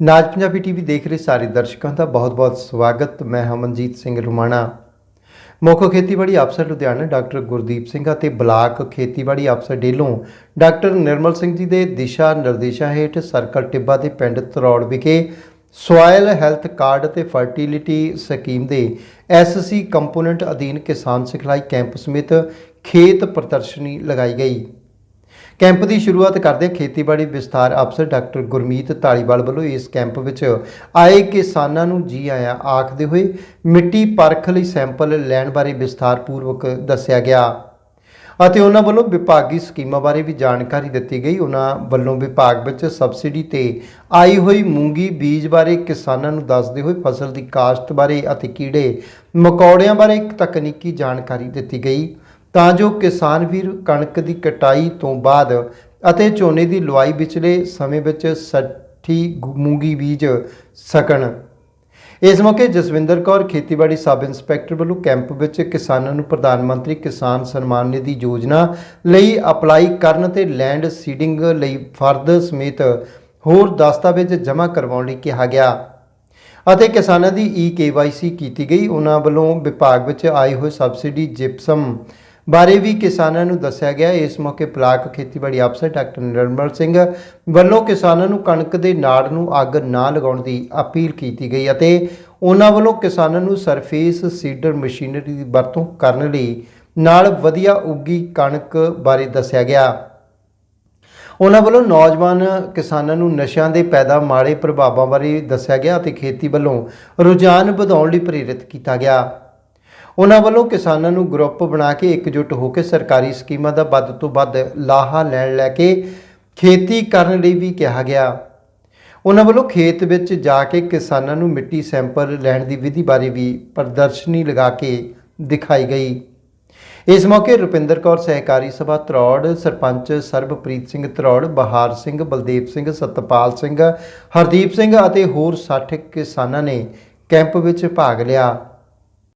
ਨਾਜ Punjabi TV ਦੇਖ ਰਹੇ ਸਾਰੇ ਦਰਸ਼ਕਾਂ ਦਾ ਬਹੁਤ-ਬਹੁਤ ਸਵਾਗਤ। ਮੈਂ ਹਮਨਜੀਤ ਸਿੰਘ ਰੁਮਾਣਾ ਮੁੱਖ ਖੇਤੀਬਾੜੀ ਅਫਸਰ ਲੁਧਿਆਣਾ ਡਾਕਟਰ ਗੁਰਦੀਪ ਸਿੰਘ ਅਤੇ ਬਲਾਕ ਖੇਤੀਬਾੜੀ ਅਫਸਰ ਡੇਲੋਂ ਡਾਕਟਰ ਨਿਰਮਲ ਸਿੰਘ ਜੀ ਦੇ ਦਿਸ਼ਾ ਨਿਰਦੇਸ਼ਾਂ ਹੇਠ ਸਰਕਲ ਟਿੱਬਾ ਦੇ ਪਿੰਡ ਤਰੌੜ ਵਿਖੇ ਸੋਇਲ ਹੈਲਥ ਕਾਰਡ ਅਤੇ ਫਰਟੀਲਿਟੀ ਸਕੀਮ ਦੇ ਐਸਸੀ ਕੰਪੋਨੈਂਟ ਅਧੀਨ ਕਿਸਾਨ ਸਿਖਲਾਈ ਕੈਂਪ ਸਮੇਤ ਖੇਤ ਪ੍ਰਦਰਸ਼ਨੀ ਲਗਾਈ ਗਈ। ਕੈਂਪ ਦੀ ਸ਼ੁਰੂਆਤ ਕਰਦੇ ਖੇਤੀਬਾੜੀ ਵਿਸਥਾਰ ਅਫਸਰ ਡਾਕਟਰ ਗੁਰਮੀਤ ਧਾਲੀਵਾਲ ਵੱਲੋਂ ਇਸ ਕੈਂਪ ਵਿੱਚ ਆਏ ਕਿਸਾਨਾਂ ਨੂੰ ਜੀ ਆਇਆਂ ਆਖਦੇ ਹੋਏ ਮਿੱਟੀ ਪਰਖ ਲਈ ਸੈਂਪਲ ਲੈਣ ਬਾਰੇ ਵਿਸਥਾਰ ਪੂਰਵਕ ਦੱਸਿਆ ਗਿਆ। ਅਤੇ ਉਹਨਾਂ ਵੱਲੋਂ ਵਿਭਾਗੀ ਸਕੀਮਾਂ ਬਾਰੇ ਵੀ ਜਾਣਕਾਰੀ ਦਿੱਤੀ ਗਈ। ਉਹਨਾਂ ਵੱਲੋਂ ਵਿਭਾਗ ਵਿੱਚ ਸਬਸਿਡੀ ਤੇ ਆਈ ਹੋਈ ਮੂੰਗੀ ਬੀਜ ਬਾਰੇ ਕਿਸਾਨਾਂ ਨੂੰ ਦੱਸਦੇ ਹੋਏ ਫਸਲ ਦੀ ਕਾਸ਼ਤ ਬਾਰੇ ਅਤੇ ਕੀੜੇ ਮਕੌੜਿਆਂ ਬਾਰੇ ਇੱਕ ਤਕਨੀਕੀ ਜਾਣਕਾਰੀ ਦਿੱਤੀ ਗਈ। ਤਾਂ ਜੋ ਕਿਸਾਨ ਵੀਰ ਕਣਕ ਦੀ ਕਟਾਈ ਤੋਂ ਬਾਅਦ ਅਤੇ ਝੋਨੇ ਦੀ ਲੁਆਈ ਵਿਚਲੇ ਸਮੇਂ ਵਿੱਚ ਸੱਠੀ ਮੂੰਗੀ ਬੀਜ ਸਕਣ। ਇਸ ਮੌਕੇ ਜਸਵਿੰਦਰ ਕੌਰ, ਖੇਤੀਬਾੜੀ ਸਬ ਇੰਸਪੈਕਟਰ ਵੱਲੋਂ ਕੈਂਪ ਵਿੱਚ ਕਿਸਾਨਾਂ ਨੂੰ ਪ੍ਰਧਾਨ ਮੰਤਰੀ ਕਿਸਾਨ ਸਨਮਾਨ ਨਿਧੀ ਯੋਜਨਾ ਲਈ ਅਪਲਾਈ ਕਰਨ ਤੇ ਲੈਂਡ ਸੀਡਿੰਗ ਲਈ ਫਰਦ ਸਮੇਤ ਹੋਰ ਦਸਤਾਵੇਜ਼ ਜਮ੍ਹਾਂ ਕਰਵਾਉਣ ਲਈ ਕਿਹਾ ਗਿਆ। ਅਤੇ ਕਿਸਾਨਾਂ ਦੀ ਈ ਕੇਵਾਈਸੀ ਕੀਤੀ ਗਈ। ਉਹਨਾਂ ਵੱਲੋਂ ਵਿਭਾਗ ਵਿੱਚ ਆਏ ਹੋਏ ਸਬਸਿਡੀ ਜਿਪਸਮ ਬਾਰੇ ਵੀ ਕਿਸਾਨਾਂ ਨੂੰ ਦੱਸਿਆ ਗਿਆ। ਇਸ ਮੌਕੇ ਬਲਾਕ ਖੇਤੀਬਾੜੀ ਅਫਸਰ ਡਾਕਟਰ ਨਿਰਮਲ ਸਿੰਘ ਵੱਲੋਂ ਕਿਸਾਨਾਂ ਨੂੰ ਕਣਕ ਦੇ ਨਾੜ ਨੂੰ ਅੱਗ ਨਾ ਲਗਾਉਣ ਦੀ ਅਪੀਲ ਕੀਤੀ ਗਈ ਅਤੇ ਉਹਨਾਂ ਵੱਲੋਂ ਕਿਸਾਨਾਂ ਨੂੰ ਸਰਫੇਸ ਸੀਡਰ ਮਸ਼ੀਨਰੀ ਦੀ ਵਰਤੋਂ ਕਰਨ ਲਈ ਨਾਲ ਵਧੀਆ ਉੱਗੀ ਕਣਕ ਬਾਰੇ ਦੱਸਿਆ ਗਿਆ। ਉਹਨਾਂ ਵੱਲੋਂ ਨੌਜਵਾਨ ਕਿਸਾਨਾਂ ਨੂੰ ਨਸ਼ਿਆਂ ਦੇ ਪੈਦਾ ਮਾੜੇ ਪ੍ਰਭਾਵਾਂ ਬਾਰੇ ਦੱਸਿਆ ਗਿਆ ਅਤੇ ਖੇਤੀ ਵੱਲੋਂ ਰੁਝਾਨ ਵਧਾਉਣ ਲਈ ਪ੍ਰੇਰਿਤ ਕੀਤਾ ਗਿਆ। ਉਹਨਾਂ ਵੱਲੋਂ ਕਿਸਾਨਾਂ ਨੂੰ ਗਰੁੱਪ ਬਣਾ ਕੇ ਇਕਜੁੱਟ ਹੋ ਕੇ ਸਰਕਾਰੀ ਸਕੀਮਾਂ ਦਾ ਵੱਧ ਤੋਂ ਵੱਧ ਲਾਹਾ ਲੈਣ ਲੈ ਕੇ ਖੇਤੀ ਕਰਨ ਲਈ ਵੀ ਕਿਹਾ ਗਿਆ। ਉਹਨਾਂ ਵੱਲੋਂ ਖੇਤ ਵਿੱਚ ਜਾ ਕੇ ਕਿਸਾਨਾਂ ਨੂੰ ਮਿੱਟੀ ਸੈਂਪਲ ਲੈਣ ਦੀ ਵਿਧੀ ਬਾਰੇ ਵੀ ਪ੍ਰਦਰਸ਼ਨੀ ਲਗਾ ਕੇ ਦਿਖਾਈ ਗਈ। ਇਸ ਮੌਕੇ ਰੁਪਿੰਦਰ ਕੌਰ, ਸਹਿਕਾਰੀ ਸਭਾ ਤਰੌੜ, ਸਰਪੰਚ ਸਰਬਪ੍ਰੀਤ ਸਿੰਘ ਤਰੌੜ, ਬਹਾਰ ਸਿੰਘ, ਬਲਦੇਵ ਸਿੰਘ, ਸਤਪਾਲ ਸਿੰਘ, ਹਰਦੀਪ ਸਿੰਘ ਅਤੇ ਹੋਰ 60 ਕਿਸਾਨਾਂ ਨੇ ਕੈਂਪ ਵਿੱਚ ਭਾਗ ਲਿਆ।